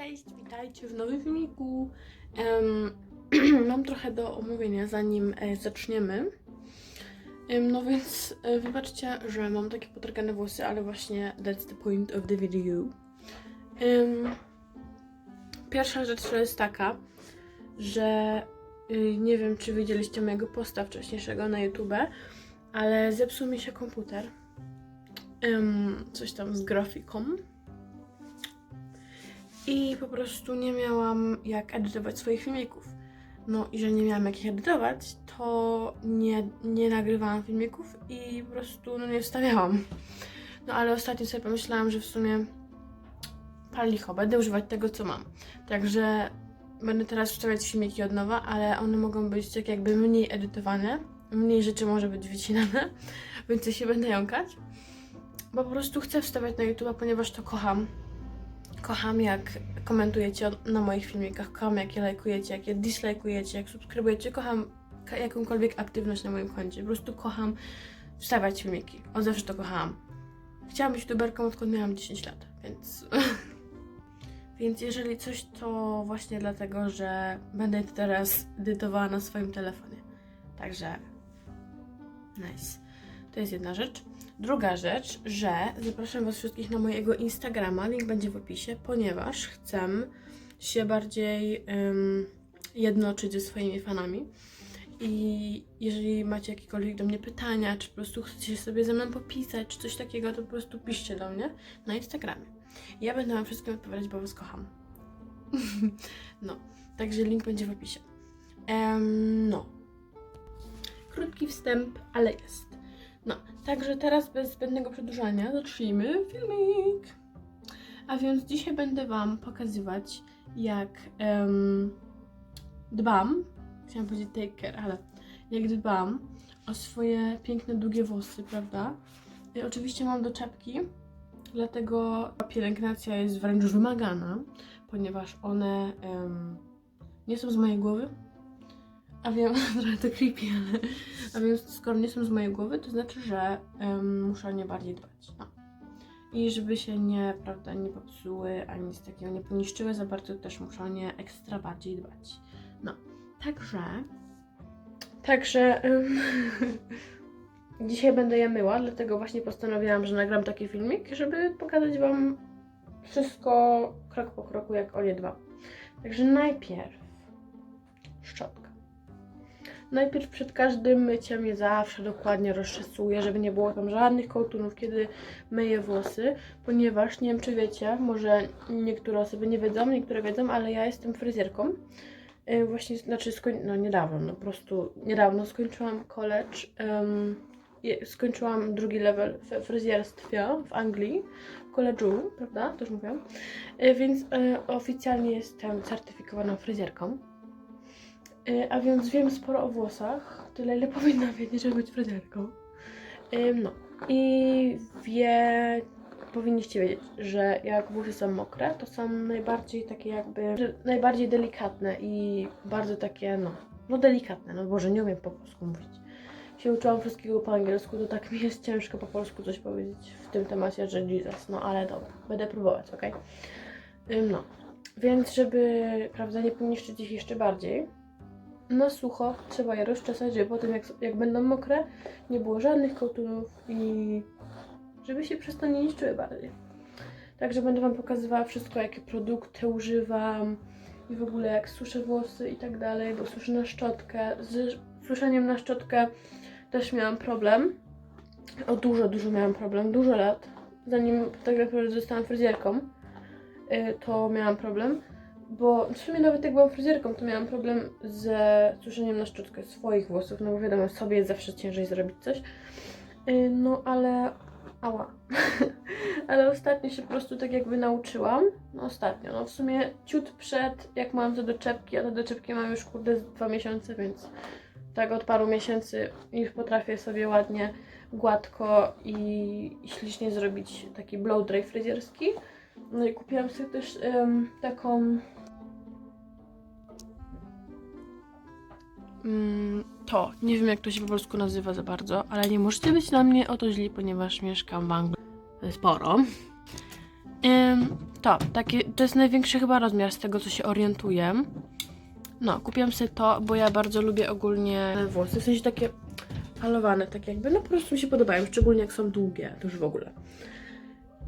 Cześć, witajcie w nowym filmiku. Em, mam trochę do omówienia, zanim e, zaczniemy. Em, no więc e, wybaczcie, że mam takie potargane włosy, ale właśnie that's the point of the video. Em, pierwsza rzecz to jest taka, że y, nie wiem, czy widzieliście mojego posta wcześniejszego na YouTube, ale zepsuł mi się komputer. Em, coś tam z grafiką. I po prostu nie miałam jak edytować swoich filmików. No i że nie miałam jak ich edytować, to nie, nie nagrywałam filmików i po prostu no, nie wstawiałam. No ale ostatnio sobie pomyślałam, że w sumie pal będę używać tego, co mam. Także będę teraz wstawiać filmiki od nowa, ale one mogą być tak jakby mniej edytowane, mniej rzeczy może być wycinane, więc się będę jąkać. Bo po prostu chcę wstawiać na YouTube, ponieważ to kocham. Kocham jak komentujecie na moich filmikach, kocham jak je lajkujecie, jak je dislajkujecie, jak subskrybujecie, kocham jakąkolwiek aktywność na moim koncie. Po prostu kocham wstawiać filmiki. Od zawsze to kochałam. Chciałam być youtuberką odkąd miałam 10 lat, więc... więc jeżeli coś, to właśnie dlatego, że będę teraz edytowała na swoim telefonie. Także... Nice. To jest jedna rzecz. Druga rzecz, że zapraszam Was wszystkich na mojego Instagrama, link będzie w opisie, ponieważ chcę się bardziej ym, jednoczyć ze swoimi fanami. I jeżeli macie jakiekolwiek do mnie pytania, czy po prostu chcecie sobie ze mną popisać, czy coś takiego, to po prostu piszcie do mnie na Instagramie. Ja będę Wam wszystkim odpowiadać, bo Was kocham. no, także link będzie w opisie. Em, no. Krótki wstęp, ale jest. No, także teraz bez zbędnego przedłużania zacznijmy filmik. A więc dzisiaj będę Wam pokazywać, jak em, dbam, chciałam powiedzieć take care, ale jak dbam o swoje piękne, długie włosy, prawda? I oczywiście mam do czapki, dlatego pielęgnacja jest wręcz wymagana, ponieważ one em, nie są z mojej głowy, a wiem, trochę to creepy, ale... A więc skoro nie są z mojej głowy, to znaczy, że em, muszę nie bardziej dbać. No. I żeby się nie, prawda, nie popsuły, ani nic takiego nie poniszczyły za bardzo, też muszę o nie ekstra bardziej dbać. No, także... Także... em, dzisiaj będę je myła, dlatego właśnie postanowiłam, że nagram taki filmik, żeby pokazać Wam wszystko krok po kroku, jak o nie. Także najpierw szczotka. Najpierw przed każdym myciem je zawsze dokładnie rozczesuję, żeby nie było tam żadnych kołtunów, kiedy myję włosy, ponieważ nie wiem czy wiecie, może niektóre osoby nie wiedzą, niektóre wiedzą, ale ja jestem fryzjerką. Yy, Właśnie, znaczy, skoń... no niedawno, no po prostu niedawno skończyłam college, skończyłam drugi level w fryzjerstwie w Anglii, w college'u, prawda, to już mówiłam, Yy, więc yy, oficjalnie jestem certyfikowaną fryzjerką. Y, A więc wiem sporo o włosach, tyle ile powinna wiedzieć, żeby być fryzjerką. No i wie, powinniście wiedzieć, że jak włosy są mokre, to są najbardziej takie jakby, najbardziej delikatne i bardzo takie, no, no delikatne, no Boże, nie umiem po polsku mówić. Się uczyłam wszystkiego po angielsku, to tak mi jest ciężko po polsku coś powiedzieć w tym temacie, że Jesus, no ale dobra, będę próbować? Ym, No, więc żeby, prawda, nie poniszczyć ich jeszcze bardziej, na sucho trzeba je rozczesać, żeby potem jak, jak będą mokre, nie było żadnych kołtunów i żeby się przez to nie niszczyły bardziej. Także będę Wam pokazywała wszystko, jakie produkty używam i w ogóle jak suszę włosy i tak dalej, bo suszę na szczotkę. Z suszeniem na szczotkę też miałam problem. O dużo, dużo miałam problem, dużo lat. Zanim tak naprawdę zostałam fryzjerką, y, to miałam problem bo w sumie nawet jak byłam fryzjerką, to miałam problem ze suszeniem na szczotkę swoich włosów, no bo wiadomo, sobie jest zawsze ciężej zrobić coś. Yy, No ale... Ała. ale ostatnio się po prostu tak jakby nauczyłam. No ostatnio, no w sumie ciut przed, jak mam te doczepki, a te doczepki mam już kurde dwa miesiące, więc tak od paru miesięcy już potrafię sobie ładnie, gładko i, i ślicznie zrobić taki blow dry fryzjerski. No i kupiłam sobie też em, taką to, nie wiem jak to się po polsku nazywa za bardzo, ale nie możecie być na mnie o to źli, ponieważ mieszkam w Anglii sporo. To, takie, to jest największy chyba rozmiar z tego, co się orientuję. No, kupiłam sobie to, bo ja bardzo lubię ogólnie włosy, w sensie takie falowane, tak jakby, no po prostu mi się podobają, szczególnie jak są długie, to już w ogóle.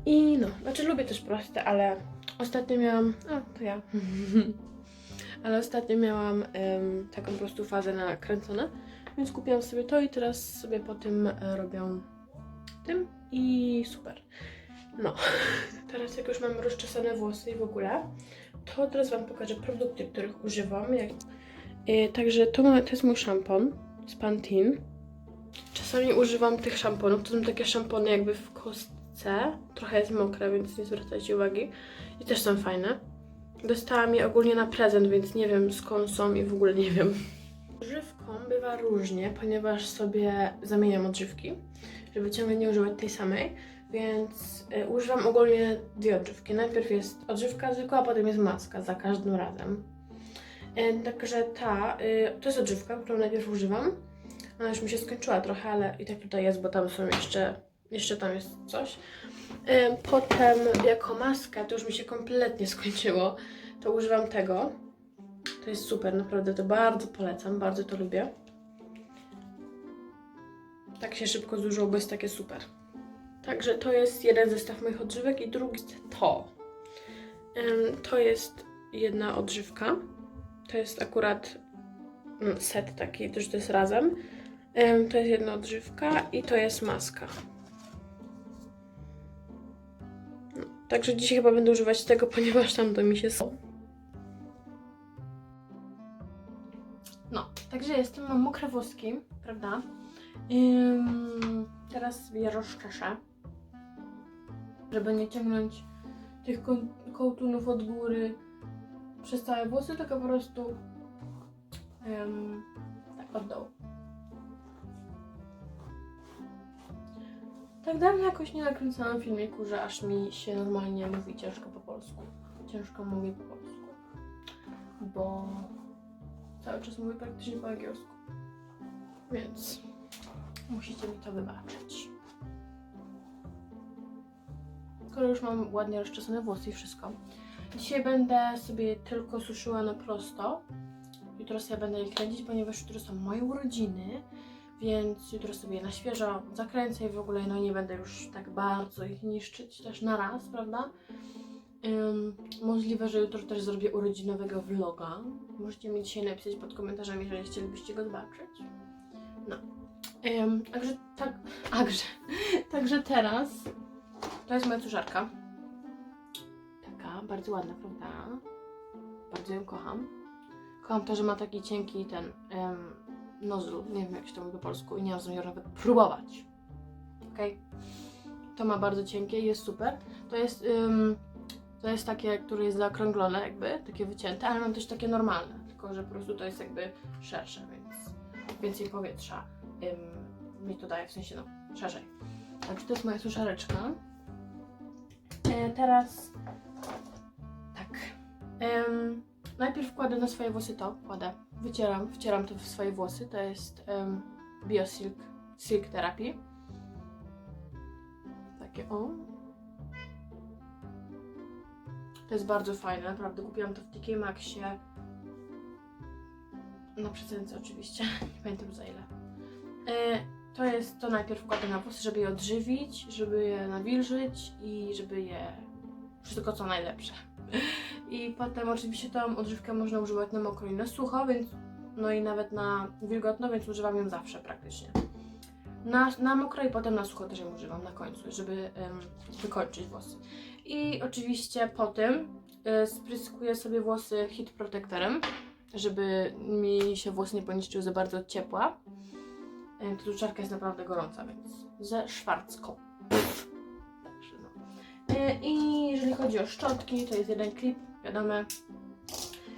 I no, znaczy lubię też proste, ale ostatnio miałam, a to ja, ale ostatnio miałam em, taką po prostu fazę na kręcone, więc kupiłam sobie to i teraz sobie po tym e, robię tym i super. No, teraz jak już mam rozczesane włosy i w ogóle, to teraz Wam pokażę produkty, których używam. Jak... Yy, także to, ma, to jest mój szampon z Pantene. Czasami używam tych szamponów, to są takie szampony jakby w kostce. Trochę jest mokre, więc nie zwracajcie uwagi. I też są fajne. Dostałam je ogólnie na prezent, więc nie wiem skąd są i w ogóle nie wiem. Odżywką bywa różnie, ponieważ sobie zamieniam odżywki, żeby ciągle nie używać tej samej. Więc y, używam ogólnie dwie odżywki. Najpierw jest odżywka zwykła, a potem jest maska za każdym razem. Y, także ta, y, to jest odżywka, którą najpierw używam. Ona już mi się skończyła trochę, ale i tak tutaj jest, bo tam są jeszcze, jeszcze tam jest coś. Potem jako maskę, to już mi się kompletnie skończyło, to używam tego. To jest super, naprawdę to bardzo polecam, bardzo to lubię. Tak się szybko zużyło, bo jest takie super. Także to jest jeden zestaw moich odżywek i drugi to. To jest jedna odżywka. To jest akurat mm, set taki, też to jest razem. To jest jedna odżywka i to jest maska. Także dzisiaj chyba będę używać tego, ponieważ tam to mi się są. No, także jestem, mam mokre włoski, prawda? Ym, teraz je rozczeszę żeby nie ciągnąć tych ko- kołtunów od góry przez całe włosy, tylko po prostu em, tak od dołu. Tak dawno jakoś nie nakręcałam filmiku, że aż mi się normalnie mówi ciężko po polsku. Ciężko mówię po polsku. Bo cały czas mówię praktycznie po angielsku. Więc musicie mi to wybaczyć. Skoro już mam ładnie rozczesane włosy i wszystko. Dzisiaj będę sobie tylko suszyła na prosto. Jutro sobie będę je kręcić, ponieważ jutro są moje urodziny, więc jutro sobie na świeżo zakręcę i w ogóle no nie będę już tak bardzo ich niszczyć też na raz, prawda? Ym, możliwe, że jutro też zrobię urodzinowego vloga. Możecie mi dzisiaj napisać pod komentarzami, jeżeli chcielibyście go zobaczyć. No. Ym, także tak, także, także teraz to jest moja suszarka. Taka, bardzo ładna, prawda? Bardzo ją kocham. Kocham to, że ma taki cienki ten um, nozzle, nie wiem jak się to mówi po polsku i nie mam zamiaru nawet próbować. Okej? To ma bardzo cienkie i jest super. To jest, ym, to jest takie, które jest zaokrąglone jakby, takie wycięte, ale mam też takie normalne, tylko że po prostu to jest jakby szersze, więc więcej powietrza ym, mi to daje, w sensie no, szerzej. Także to jest moja suszareczka. E, teraz tak. Em, najpierw wkładę na swoje włosy to, kładę, wycieram, wcieram to w swoje włosy. To jest um, BioSilk Silk Therapy. Takie o. To jest bardzo fajne, naprawdę. Kupiłam to w TK Maxie. Na przecence oczywiście, nie pamiętam za ile. E, to jest to najpierw wkładę na włosy, żeby je odżywić, żeby je nawilżyć i żeby je wszystko co najlepsze. I potem oczywiście tą odżywkę można używać na mokro i na sucho, więc no i nawet na wilgotno, więc używam ją zawsze praktycznie. Na, na mokro i potem na sucho też ją używam na końcu, żeby em, wykończyć włosy. I oczywiście po tym y, spryskuję sobie włosy hit protectorem, żeby mi się włosy nie poniszczyły za bardzo od ciepła. E, Ta duszarka jest naprawdę gorąca, więc ze. Także no. E, I jeżeli chodzi o szczotki, to jest jeden klip, wiadomo.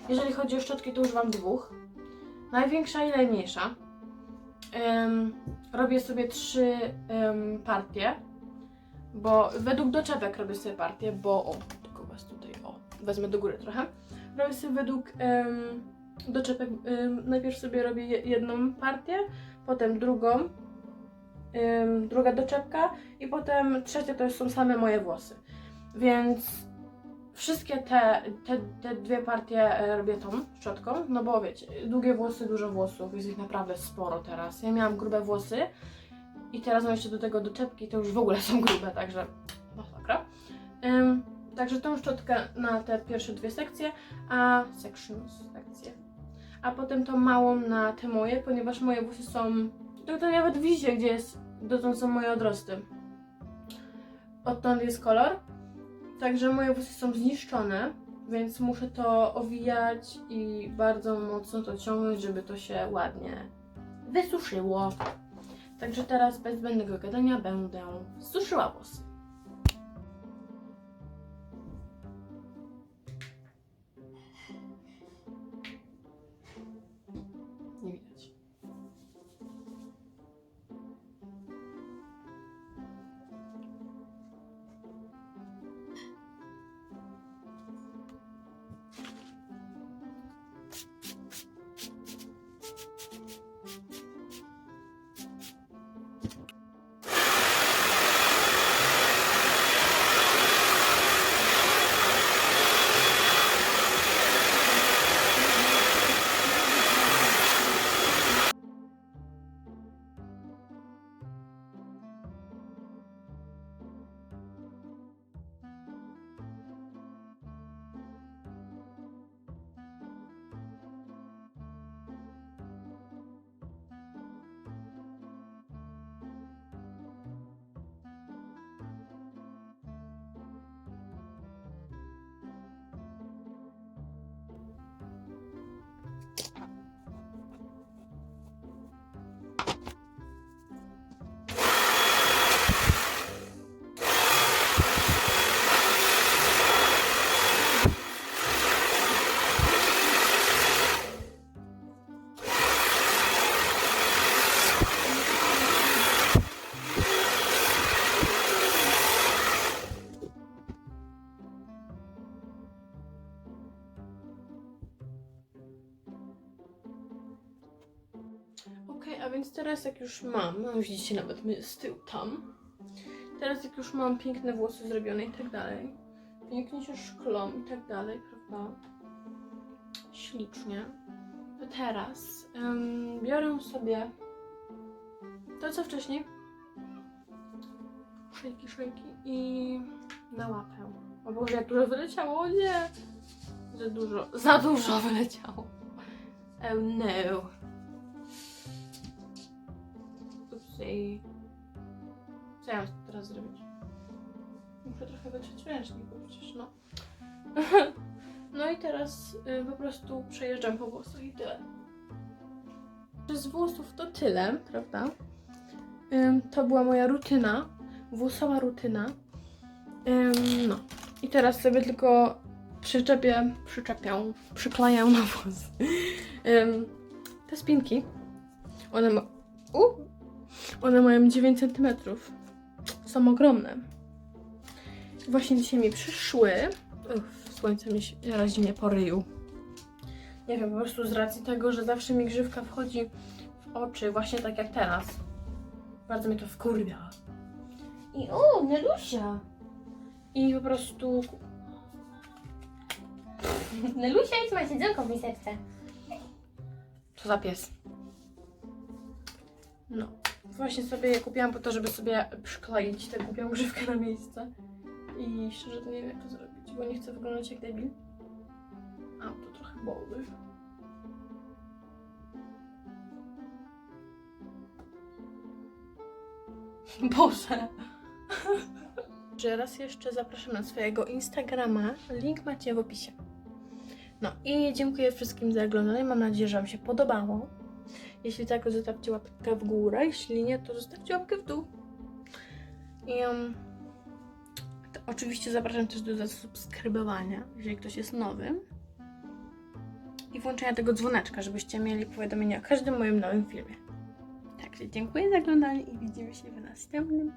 Jeżeli chodzi o szczotki, to używam dwóch. Największa i najmniejsza. Em, robię sobie trzy em, partie, bo według doczepek robię sobie partie, bo o, tylko was tutaj, o, wezmę do góry trochę. Robię sobie według em, doczepek, em, najpierw sobie robię je- jedną partię, potem drugą, ym, druga doczepka i potem trzecia to są same moje włosy. Więc wszystkie te, te, te dwie partie e, robię tą szczotką, no bo wiecie, długie włosy, dużo włosów, jest ich naprawdę sporo teraz. Ja miałam grube włosy i teraz mam jeszcze do tego doczepki, to już w ogóle są grube, także masakra. Ym, także tą szczotkę na te pierwsze dwie sekcje, a sections, sekcje. A potem tą małą na te moje, ponieważ moje włosy są, to, to nawet widzicie, gdzie jest, dotąd są moje odrosty. Odtąd jest kolor. Także moje włosy są zniszczone, więc muszę to owijać i bardzo mocno to ciągnąć, żeby to się ładnie wysuszyło. Także teraz bez zbędnego gadania będę suszyła włosy. Jak już mam, no widzicie nawet my z tyłu tam, teraz jak już mam piękne włosy zrobione i tak dalej, pięknie się szklą i tak dalej, prawda, ślicznie, to teraz biorę sobie to co wcześniej, szejki, szejki i na łapę. O Boże, jak dużo wyleciało, nie! Za dużo, za dużo wyleciało. Oh no. Upsi. Co ja mam teraz zrobić? Muszę trochę wytrzeć ręcznik, bo przecież no. No i teraz y, po prostu przejeżdżam po włosach i tyle. Z włosów to tyle, prawda? Ym, to była moja rutyna, włosowa rutyna. Ym, no. I teraz sobie tylko przyczepię, przyczepię, przykleję na włos. Ym, te spinki, one ma... U, one mają 9 cm. Są ogromne. Właśnie dzisiaj mi przyszły. Uff, słońce mi się razi mnie po ryju. Nie wiem, po prostu z racji tego, że zawsze mi grzywka wchodzi w oczy, właśnie tak jak teraz. Bardzo mnie to wkurwia. I o, Nelusia. I po prostu Nelusia jest ma siedzonko w miseczce. Co za pies? No. Właśnie sobie je kupiłam po to, żeby sobie przykleić tę głupią grzywkę na miejsce. I szczerze to nie wiem jak to zrobić, bo nie chcę wyglądać jak debil. A, to trochę boli. Boże. Że raz jeszcze zapraszam na swojego Instagrama. Link macie w opisie. No i dziękuję wszystkim za oglądanie. Mam nadzieję, że Wam się podobało. Jeśli tak, zostawcie łapkę w górę. Jeśli nie, to zostawcie łapkę w dół. I um, oczywiście zapraszam też do zasubskrybowania, jeżeli ktoś jest nowym. I włączenia tego dzwoneczka, żebyście mieli powiadomienia o każdym moim nowym filmie. Także dziękuję za oglądanie i widzimy się w następnym